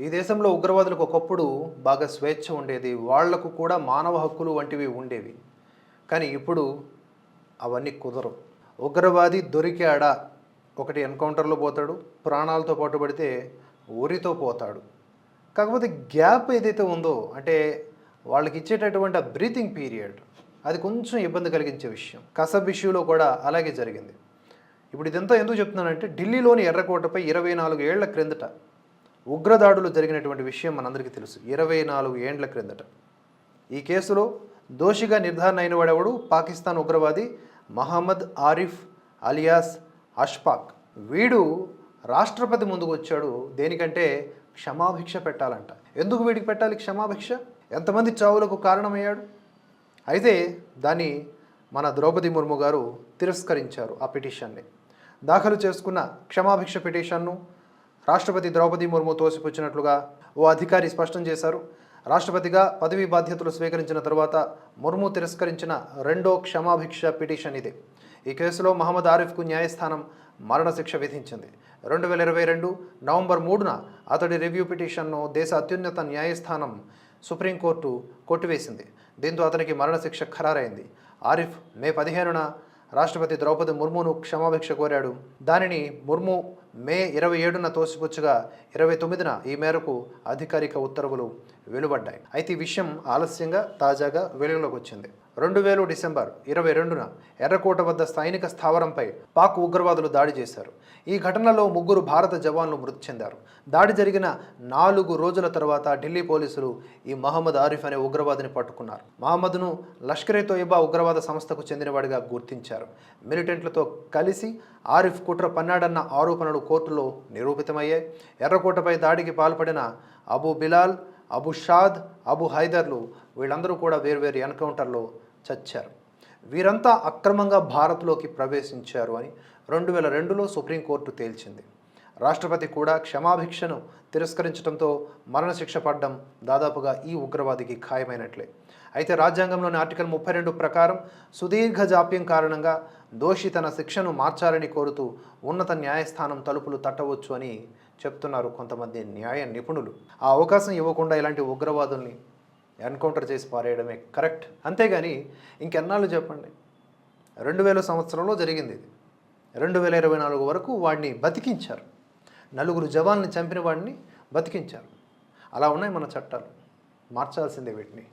ఈ దేశంలో ఉగ్రవాదులకు ఒకప్పుడు బాగా స్వేచ్ఛ ఉండేది వాళ్ళకు కూడా మానవ హక్కులు వంటివి ఉండేవి. కానీ ఇప్పుడు అవన్నీ కుదరవు. ఉగ్రవాది దొరికాడా? ఒకటి ఎన్కౌంటర్లో పోతాడు ప్రాణాలతో పట్టుబడితే ఊరితో పోతాడు. కాకపోతే గ్యాప్ ఏదైతే ఉందో అంటే వాళ్ళకి ఇచ్చేటటువంటి ఆ బ్రీతింగ్ పీరియడ్ అది కొంచెం ఇబ్బంది కలిగించే విషయం. కసబ్ ఇష్యూలో కూడా అలాగే జరిగింది. ఇప్పుడు ఇదంతా ఎందుకు చెప్తున్నానంటే ఢిల్లీలోని ఎర్రకోటపై ఇరవై నాలుగు ఏళ్ళ క్రిందట ఉగ్రదాడులు జరిగినటువంటి విషయం మనందరికీ తెలుసు. ఇరవై నాలుగు ఏండ్ల క్రిందట. ఈ కేసులో దోషిగా నిర్ధారణ అయిన వాడెవడు? పాకిస్తాన్ ఉగ్రవాది మహమ్మద్ ఆరిఫ్ అలియాస్ అష్పాక్. వీడు రాష్ట్రపతి ముందుకు వచ్చాడు. దేనికంటే క్షమాభిక్ష పెట్టాలంట. ఎందుకు వీడికి పెట్టాలి క్షమాభిక్ష? ఎంతమంది చావులకు కారణమయ్యాడు? అయితే దాన్ని మన ద్రౌపది ముర్ము గారు తిరస్కరించారు ఆ పిటిషన్ని. దాఖలు చేసుకున్న క్షమాభిక్ష పిటిషన్ను రాష్ట్రపతి ద్రౌపది ముర్ము తోసిపుచ్చినట్లుగా ఓ అధికారి స్పష్టం చేశారు. రాష్ట్రపతిగా పదవీ బాధ్యతలు స్వీకరించిన తరువాత ముర్ము తిరస్కరించిన రెండో క్షమాభిక్ష పిటిషన్ ఇది. ఈ కేసులో మహమ్మద్ ఆరిఫ్కు న్యాయస్థానం మరణశిక్ష విధించింది. రెండు వేల ఇరవై రెండు నవంబర్ మూడున అతడి రివ్యూ పిటిషన్ను దేశ అత్యున్నత న్యాయస్థానం సుప్రీంకోర్టు కొట్టివేసింది. దీంతో అతనికి మరణశిక్ష ఖరారైంది. ఆరిఫ్ మే పదిహేనున రాష్ట్రపతి ద్రౌపది ముర్మును క్షమాభిక్ష కోరాడు. దానిని ముర్ము మే ఇరవై ఏడున తోసిపుచ్చగా ఇరవై తొమ్మిదిన ఈ మేరకు అధికారిక ఉత్తర్వులు వెలువడ్డాయి. అయితే ఈ విషయం ఆలస్యంగా తాజాగా వెలుగులోకి వచ్చింది. రెండు వేలు డిసెంబర్ ఇరవై రెండున ఎర్రకోట వద్ద సైనిక స్థావరంపై పాక్ ఉగ్రవాదులు దాడి చేశారు. ఈ ఘటనలో ముగ్గురు భారత జవాన్లు మృతి చెందారు. దాడి జరిగిన నాలుగు రోజుల తర్వాత ఢిల్లీ పోలీసులు ఈ మహమ్మద్ ఆరిఫ్ అనే ఉగ్రవాదిని పట్టుకున్నారు. మహమ్మద్ను లష్కరే తోయబా ఉగ్రవాద సంస్థకు చెందినవాడిగా గుర్తించారు. మిలిటెంట్లతో కలిసి ఆరిఫ్ కుట్ర పన్నాడన్న ఆరోపణలు కోర్టులో నిరూపితమయ్యాయి. ఎర్రకోటపై దాడికి పాల్పడిన అబూ బిలాల్ అబు షాద్ అబు హైదర్లు వీళ్ళందరూ కూడా వేర్వేరు ఎన్కౌంటర్లో చచ్చారు. వీరంతా అక్రమంగా భారత్లోకి ప్రవేశించారు అని రెండు వేల రెండులో సుప్రీంకోర్టు తేల్చింది. రాష్ట్రపతి కూడా క్షమాభిక్షను తిరస్కరించడంతో మరణశిక్ష పడ్డం దాదాపుగా ఈ ఉగ్రవాదికి ఖాయమైనట్లే. అయితే రాజ్యాంగంలోని ఆర్టికల్ ముప్పై రెండు ప్రకారం సుదీర్ఘ జాప్యం కారణంగా దోషి తన శిక్షను మార్చాలని కోరుతూ ఉన్నత న్యాయస్థానం తలుపులు తట్టవచ్చు అని చెప్తున్నారు కొంతమంది న్యాయ నిపుణులు. ఆ అవకాశం ఇవ్వకుండా ఇలాంటి ఉగ్రవాదుల్ని ఎన్కౌంటర్ చేసి పారేయడమే కరెక్ట్. అంతేగాని ఇంకెన్నాళ్ళు చెప్పండి? రెండు వేల సంవత్సరంలో జరిగింది ఇది. రెండు వేల ఇరవై నాలుగు వరకు వాడిని బతికించారు. నలుగురు జవాన్ని చంపిన వాడిని బతికించారు. అలా ఉన్నాయి మన చట్టాలు. మార్చాల్సిందే వీటిని.